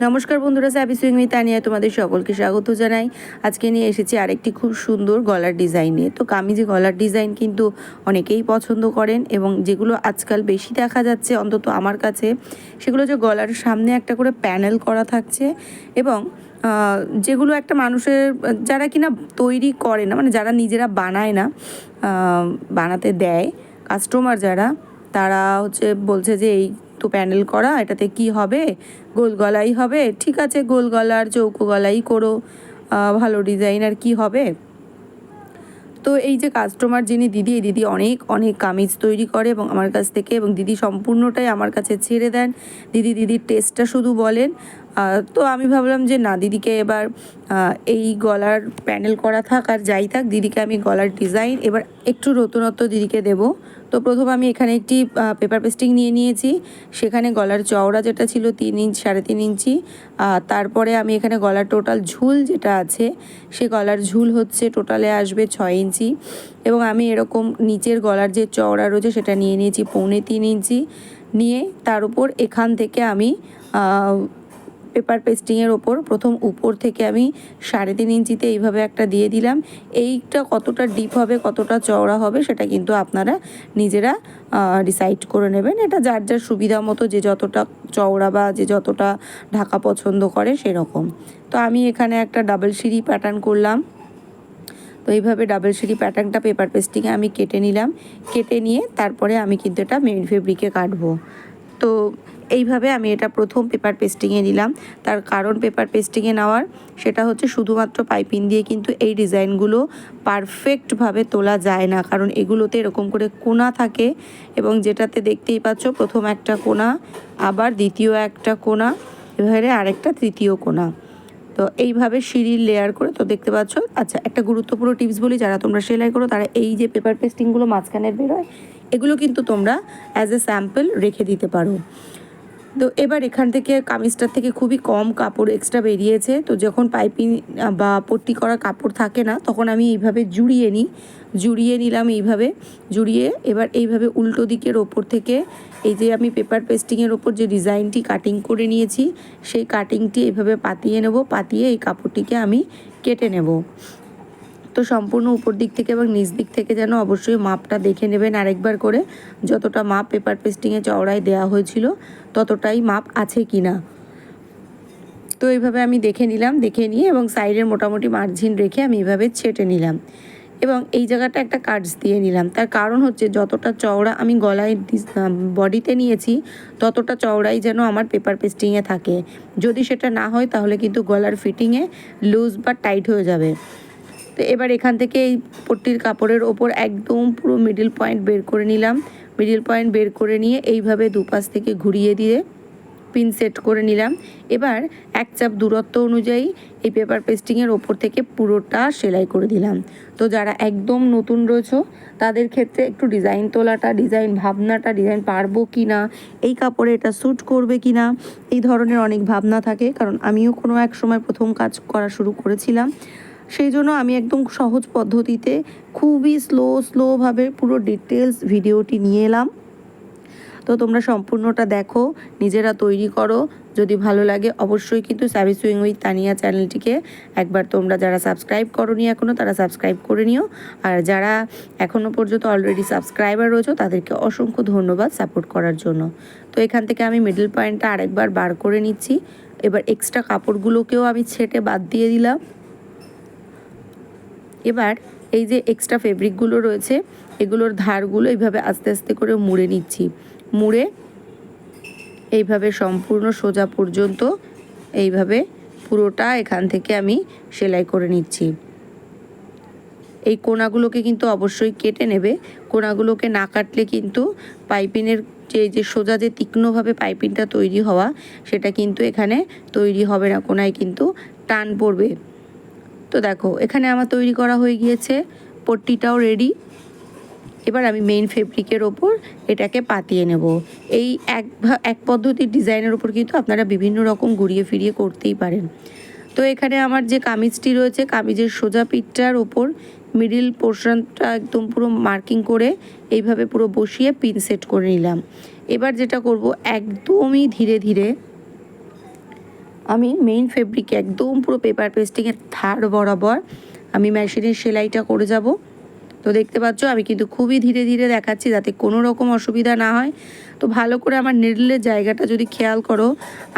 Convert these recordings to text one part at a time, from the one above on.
নমস্কার বন্ধুরা স্যাবি swing with Tania তোমাদের সকলকে স্বাগত জানাই। আজকে নিয়ে এসেছি আরেকটি খুব সুন্দর গলার ডিজাইন নিয়ে। তো কামিজে গলার ডিজাইন কিন্তু অনেকেই পছন্দ করেন এবং যেগুলো আজকাল বেশি দেখা যাচ্ছে অন্তত আমার কাছে, সেগুলো যে গলার সামনে একটা করে প্যানেল করা থাকছে এবং যেগুলো একটা মানুষের, যারা কিনা তৈরি করে না মানে যারা নিজেরা বানায় না বানাতে দেয় কাস্টমার যারা, তারা হচ্ছে বলছে যে এই তো প্যানেল করা, এটাতে কি হবে? গোল গলাই হবে। ঠিক আছে, গোল গলার চৌকো গলাই করো। ভালো ডিজাইন আর কি হবে? তো এই যে কাস্টমার যিনি দিদি, এই দিদি অনেক অনেক কামিজ তৈরি করে এবং আমার কাছ থেকে এবং দিদি সম্পূর্ণটাই আমার কাছে ছেড়ে দেন। দিদি, দিদির টেস্টটা শুধু বলেন। তো আমি ভাবলাম যে না, দিদিকে এবার এই গলার প্যানেল করা থাক আর যাই থাক, দিদিকে আমি গলার ডিজাইন, এবার একটু নতুনত্ব দিদিকে দেব। তো প্রথম আমি এখানে একটি পেপার পেস্টিং নিয়ে নিয়েছি। সেখানে গলার চওড়া যেটা ছিল তিন ইঞ্চ, সাড়ে তিন ইঞ্চি। তারপরে আমি এখানে গলার টোটাল ঝুল যেটা আছে, সে গলার ঝুল হচ্ছে টোটালে আসবে ছয় ইঞ্চি। এবং আমি এরকম নিচের গলার যে চওড়া রয়েছে, সেটা নিয়ে নিয়েছি পৌনে তিন ইঞ্চি। নিয়ে তার উপর এখান থেকে আমি পেপার পেস্টিংয়ের ওপর প্রথম উপর থেকে আমি সাড়ে তিন ইঞ্চিতে এইভাবে একটা দিয়ে দিলাম। এইটা কতটা ডিপ হবে, কতটা চওড়া হবে সেটা কিন্তু আপনারা নিজেরা ডিসাইড করে নেবেন। এটা যার যার সুবিধা মতো যে যতটা চওড়া বা যে যতটা ঢাকা পছন্দ করে সেরকম। তো আমি এখানে একটা ডাবল সিঁড়ি প্যাটার্ন করলাম। তো এইভাবে ডাবল সিঁড়ি প্যাটার্নটা পেপার পেস্টিংয়ে আমি কেটে নিলাম। কেটে নিয়ে তারপরে আমি কিন্তু এটা মেন ফেব্রিকে কাটবো। তো এইভাবে আমি এটা প্রথম পেপার পেস্টিংয়ে নিলাম তার কারণ পেপার পেস্টিংয়ে নেওয়ার সেটা হচ্ছে শুধুমাত্র পাইপিং দিয়ে কিন্তু এই ডিজাইনগুলো পারফেক্টভাবে তোলা যায় না। কারণ এগুলোতে এরকম করে কোনা থাকে এবং যেটাতে দেখতেই পাচ্ছ প্রথম একটা কোনা, আবার দ্বিতীয় একটা কোনা, এবারে আরেকটা তৃতীয় কোনা। তো এইভাবে সিঁড়ির লেয়ার করে তো দেখতে পাচ্ছ। আচ্ছা একটা গুরুত্বপূর্ণ টিপস বলি, যারা তোমরা সেলাই করো তারা এই যে পেপার পেস্টিংগুলো মাঝখানে বেরোয় এগুলো কিন্তু তোমরা অ্যাজ এ স্যাম্পল রেখে দিতে পারো। তো এবার এখান থেকে কামিজটার থেকে খুবই কম কাপড় এক্সট্রা বেরিয়েছে। তো যখন পাইপিং বা পট্টি করা কাপড় থাকে না, তখন আমি এইভাবে জুড়িয়ে নিই। জুড়িয়ে নিলাম এইভাবে, জুড়িয়ে এবার এইভাবে উল্টো দিকের ওপর থেকে এই যে আমি পেপার পেস্টিংয়ের ওপর যে ডিজাইনটি কাটিং করে নিয়েছি, সেই কাটিংটি এইভাবে পাতিয়ে নেব, পাতিয়ে এই কাপড়টিকে আমি কেটে নেব। তো সম্পূর্ণ উপর দিক থেকে এবং নিচ দিক থেকে যেন অবশ্যই মাপটা দেখে নেবেন। আরেকবার করে যতটা মাপ পেপার পেস্টিংয়ে চওড়ায় দেওয়া হয়েছিল, ততটাই মাপ আছে কি না তো এইভাবে আমি দেখে নিলাম, দেখে নিয়ে এবং সাইডের মোটামুটি মার্জিন রেখে আমি এইভাবে ছেটে নিলাম। এবং এই জায়গাটা একটা কাটস দিয়ে নিলাম। তার কারণ হচ্ছে যতটা চওড়া আমি গলায় বডিতে নিয়েছি, ততটা চওড়াই যেন আমার পেপার পেস্টিংয়ে থাকে। যদি সেটা না হয় তাহলে কিন্তু গলার ফিটিংয়ে লুজ বা টাইট হয়ে যাবে। তো এবার এখান থেকে এই পট্টির কাপড়ের ওপর একদম পুরো মিডিল পয়েন্ট বের করে নিলাম। মিডিল পয়েন্ট বের করে নিয়ে এইভাবে দুপাশ থেকে ঘুরিয়ে দিয়ে পিন সেট করে নিলাম। এবার এক চাপ দূরত্ব অনুযায়ী এই পেপার পেস্টিংয়ের ওপর থেকে পুরোটা সেলাই করে দিলাম। তো যারা একদম নতুন রয়েছে, তাদের ক্ষেত্রে একটু ডিজাইন তোলাটা ডিজাইন ভাবনাটা ডিজাইন পারব কি না এই কাপড়ে এটা স্যুট করবে কি না এই ধরনের অনেক ভাবনা থাকে। কারণ আমিও কোনো এক সময় প্রথম কাজ করা শুরু করেছিলাম। সেই জন্য আমি একদম সহজ পদ্ধতিতে খুবই স্লো স্লোভাবে পুরো ডিটেলস ভিডিওটি নিয়ে এলাম। তো তোমরা সম্পূর্ণটা দেখো, নিজেরা তৈরি করো। যদি ভালো লাগে অবশ্যই কিন্তু স্যাভি সুইং উইথ তানিয়া চ্যানেলটিকে একবার তোমরা যারা সাবস্ক্রাইব করনি এখনও তারা সাবস্ক্রাইব করে নিও। আর যারা এখনও পর্যন্ত অলরেডি সাবস্ক্রাইবার রয়েছে, তাদেরকে অসংখ্য ধন্যবাদ সাপোর্ট করার জন্য। তো এখান থেকে আমি মিডল পয়েন্টটা আরেকবার বার করে নিচ্ছি। এবার এক্সট্রা কাপড়গুলোকেও আমি ছেটে বাদ দিয়ে দিলাম। এবার এই যে এক্সট্রা ফেব্রিকগুলো রয়েছে, এগুলোর ধারগুলো এইভাবে আস্তে আস্তে করে মুড়ে নিচ্ছি। মুড়ে এইভাবে সম্পূর্ণ সোজা পর্যন্ত এইভাবে পুরোটা এখান থেকে আমি সেলাই করে নিচ্ছি। এই কোনাগুলোকে কিন্তু অবশ্যই কেটে নেবে। কোনাগুলোকে না কাটলে কিন্তু পাইপিনের যে যে সোজা যে তীক্ষ্ণভাবে পাইপিনটা তৈরি হওয়া, সেটা কিন্তু এখানে তৈরি হবে না, কোনায় কিন্তু টান পড়বে। তো দেখো, এখানে আমার তৈরি করা হয়ে গিয়েছে পট্টিটাও রেডি এবার আমি মেইন ফেব্রিকের ওপর এটাকে পাতিয়ে নেব। এই এক এক পদ্ধতির ডিজাইনের ওপর কিন্তু আপনারা বিভিন্ন রকম ঘুরিয়ে ফিরিয়ে করতেই পারেন। তো এখানে আমার যে কামিজটি রয়েছে, কামিজের সোজা পিঠটার ওপর মিডিল পোর্শনটা একদম পুরো মার্কিং করে এইভাবে পুরো বসিয়ে পিন সেট করে নিলাম। এবার যেটা করব, একদমই ধীরে ধীরে আমি মেইন ফেব্রিক একদম পুরো পেপার পেস্টিংয়ের ধার বরাবর আমি মেশিনের সেলাইটা করে যাব। তো দেখতে পাচ্ছ, আমি কিন্তু খুবই ধীরে ধীরে দেখাচ্ছি যাতে কোনো রকম অসুবিধা না হয়। তো ভালো করে আমার নিডলের জায়গাটা যদি খেয়াল করো,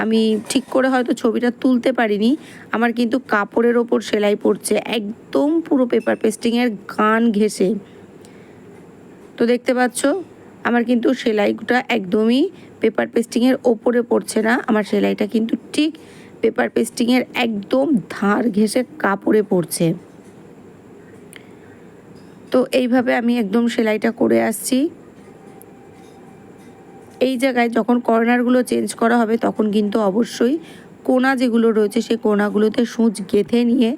আমি ঠিক করে হয়তো ছবিটা তুলতে পারিনি। আমার কিন্তু কাপড়ের ওপর সেলাই পড়ছে, একদম পুরো পেপার পেস্টিংয়ের গান ঘেসে তো দেখতে পাচ্ছ আমার কিন্তু সেলাইটা একদমই পেপার পেস্টিংয়ের ওপরে পড়ছে না। আমার সেলাইটা কিন্তু ঠিক পেপার পেস্টিংয়ের একদম ধার ঘেসে কাপড়ে পড়ছে। তো এইভাবে আমি একদম সেলাইটা করে আসছি। এই জায়গায় যখন কর্নারগুলো চেঞ্জ করা হবে তখন কিন্তু অবশ্যই কোনা যেগুলো রয়েছে সেই কোনাগুলোতে সূচ গেঁথে নিয়ে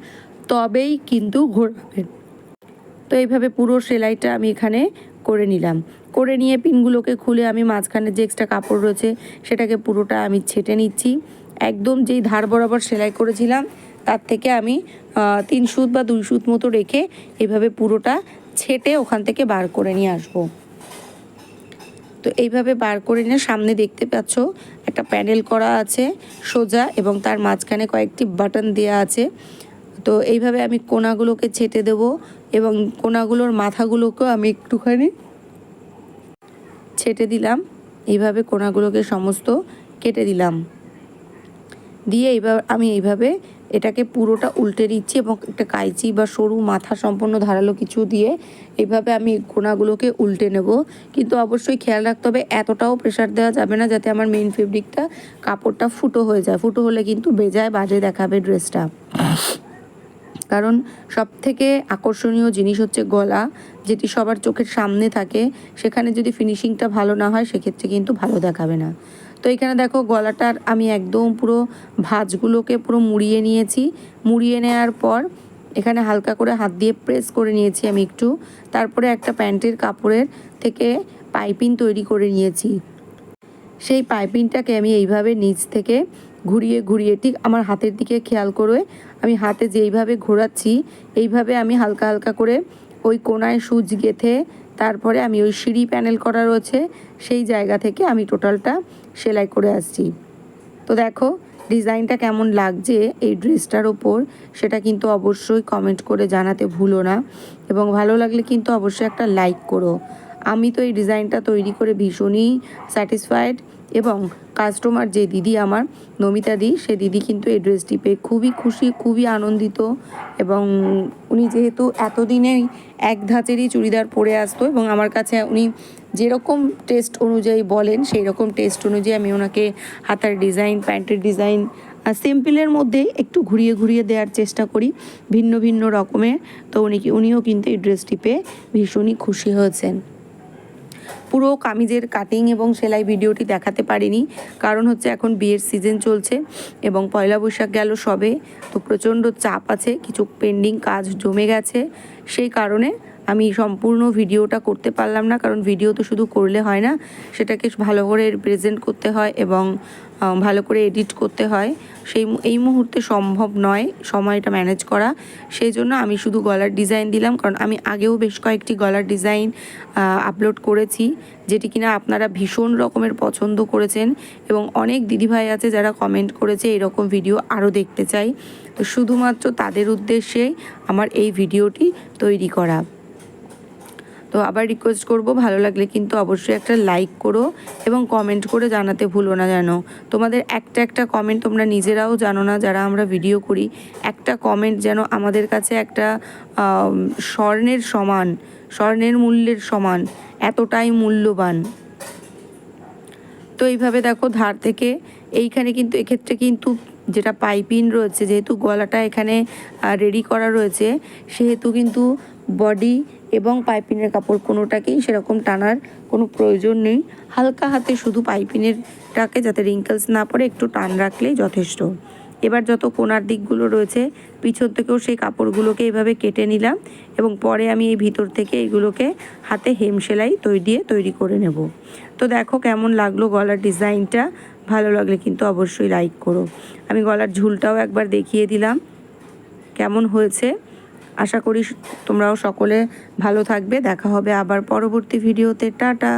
তবেই কিন্তু ঘোরাবেন। তো এইভাবে পুরো সেলাইটা আমি এখানে করে নিলাম। করে নিয়ে পিনগুলোকে খুলে আমি মাঝখানে যে এক্সট্রা কাপড় রয়েছে সেটাকে পুরোটা আমি ছেটে নিচ্ছি। একদম যেই ধার বরাবর সেলাই করেছিলাম, তার থেকে আমি তিন সুত বা দুই সুত মতো রেখে এইভাবে পুরোটা ছেটে ওখান থেকে বার করে নিয়ে আসব। তো এইভাবে বার করে নিয়ে সামনে দেখতে পাচ্ছ একটা প্যানেল করা আছে সোজা এবং তার মাঝখানে কয়েকটি বাটন দেওয়া আছে। তো এইভাবে আমি কোনাগুলোকে ছেটে দেব এবং কোনাগুলোর মাথাগুলোকেও আমি একটুখানি ছেটে দিলাম। এইভাবে কোনাগুলোকে সমস্ত কেটে দিলাম। দিয়ে এইভাবে আমি এইভাবে এটাকে পুরোটা উল্টে দিচ্ছি এবং একটা কাইচি বা সরু মাথা সম্পন্ন ধারালো কিছু দিয়ে এইভাবে আমি কোনাগুলোকে উল্টে নেব। কিন্তু অবশ্যই খেয়াল রাখতে হবে, এতটাও প্রেশার দেওয়া যাবে না যাতে আমার মেন ফেব্রিকটা কাপড়টা ফুটো হয়ে যায়। ফুটো হলে কিন্তু বেজায় বাজে দেখাবে ড্রেসটা কারণ সব থেকে আকর্ষণীয় জিনিস হচ্ছে গলা, যেটি সবার চোখের সামনে থাকে। সেখানে যদি ফিনিশিংটা ভালো না হয়, সেক্ষেত্রে কিন্তু ভালো দেখাবে না। তো এখানে দেখো, গলাটার আমি একদম পুরো ভাঁজগুলোকে পুরো মুড়িয়ে নিয়েছি। মুড়িয়ে নেওয়ার পর এখানে হালকা করে হাত দিয়ে প্রেস করে নিয়েছি আমি একটু। তারপরে একটা প্যান্টের কাপড়ের থেকে পাইপিং তৈরি করে নিয়েছি। সেই পাইপিংটাকে আমি এইভাবে নিচ থেকে ঘুরিয়ে ঘুরিয়ে, ঠিক আমার হাতের দিকে খেয়াল করে আমি হাতে যেইভাবে ঘোরাচ্ছি, এইভাবে আমি হালকা হালকা করে ওই কোনায় সুচ গেথে তারপরে আমি ওই সিঁড়ি প্যানেল করা রয়েছে, সেই জায়গা থেকে আমি টোটালটা সেলাই করে আসছি। তো দেখো, ডিজাইনটা কেমন লাগছে এই ড্রেসটার ওপর, সেটা কিন্তু অবশ্যই কমেন্ট করে জানাতে ভুলো না এবং ভালো লাগলে কিন্তু অবশ্যই একটা লাইক করো। আমি তো এই ডিজাইনটা তৈরি করে ভীষণই স্যাটিসফাইড এবং কাস্টমার যে দিদি আমার, নমিতা দি, সে দিদি কিন্তু এই ড্রেসটি পেয়ে খুবই খুশি, খুবই আনন্দিত এবং উনি যেহেতু এতদিনেই এক ধাঁচেরই চুড়িদার পরে আসতো এবং আমার কাছে উনি যেরকম টেস্ট অনুযায়ী বলেন সেই রকম টেস্ট অনুযায়ী আমি ওনাকে হাতার ডিজাইন প্যান্টের ডিজাইন সিম্পলের মধ্যে একটু ঘুরিয়ে ঘুরিয়ে দেওয়ার চেষ্টা করি ভিন্ন ভিন্ন রকমের। তো উনি উনিও কিন্তু এই ড্রেসটি পেয়ে ভীষণই খুশি হয়েছেন। পুরো কামিজের কাটিং এবং সেলাই ভিডিওটি দেখাতে পারিনি। কারণ হচ্ছে এখন বিয়ের সিজন চলছে এবং পয়লা বৈশাখ গেল সবে, তো প্রচণ্ড চাপ আছে, কিছু পেন্ডিং কাজ জমে গেছে। সেই কারণে আমি সম্পূর্ণ ভিডিওটা করতে পারলাম না, কারণ ভিডিও তো শুধু করলে হয় না, সেটাকে ভালো করে প্রেজেন্ট করতে হয় এবং ভালো করে এডিট করতে হয়। সেই এই মুহূর্তে সম্ভব নয় সময়টা ম্যানেজ করা। সেই জন্য আমি শুধু গলার ডিজাইন দিলাম, কারণ আমি আগেও বেশ কয়েকটি গলার ডিজাইন আপলোড করেছি, যেটি কিনা আপনারা ভীষণ রকমের পছন্দ করেছেন এবং অনেক দিদিভাই আছে যারা কমেন্ট করেছে এরকম ভিডিও আরও দেখতে চাই। তো শুধুমাত্র তাদের উদ্দেশ্যেই আমার এই ভিডিওটি তৈরি করা। তো আবার রিকোয়েস্ট করব, ভালো লাগলে কিন্তু অবশ্যই একটা লাইক করো এবং কমেন্ট করে জানাতে ভুলো না জানো তোমাদের একটা একটা কমেন্ট তোমরা নিজেরাও জানো না যারা আমরা ভিডিও করি। একটা কমেন্ট যেন আমাদের কাছে একটা স্বর্ণের সমান, স্বর্ণের মূল্যের সমান, এতটাই মূল্যবান। তো এইভাবে দেখো ধার থেকে, এইখানে কিন্তু এক্ষেত্রে কিন্তু যেটা পাইপিন রয়েছে, যেহেতু গলাটা এখানে রেডি করা রয়েছে, সেহেতু কিন্তু বডি এবং পাইপিনের কাপড় কোনোটাকেই সেরকম টানার কোনো প্রয়োজন নেই। হালকা হাতে শুধু পাইপিনেরটাকে যাতে রিঙ্কেলস না পড়ে, একটু টান রাখলেই যথেষ্ট। এবার যত কোনার দিকগুলো রয়েছে, পিছন থেকেও সেই কাপড়গুলোকে এইভাবে কেটে নিলাম এবং পরে আমি এই ভিতর থেকে এইগুলোকে হাতে হেম সেলাই তৈরি দিয়ে তৈরি করে নেব। তো দেখো কেমন লাগল গলার ডিজাইনটা, ভালো লাগলে কিন্তু অবশ্যই লাইক করো। আমি গলার ঝুলটাও একবার দেখিয়ে দিলাম, কেমন হয়েছে। আশা করি তোমরাও সকলে ভালো থাকবে। দেখা হবে আবার পরবর্তী ভিডিওতে। টাটা।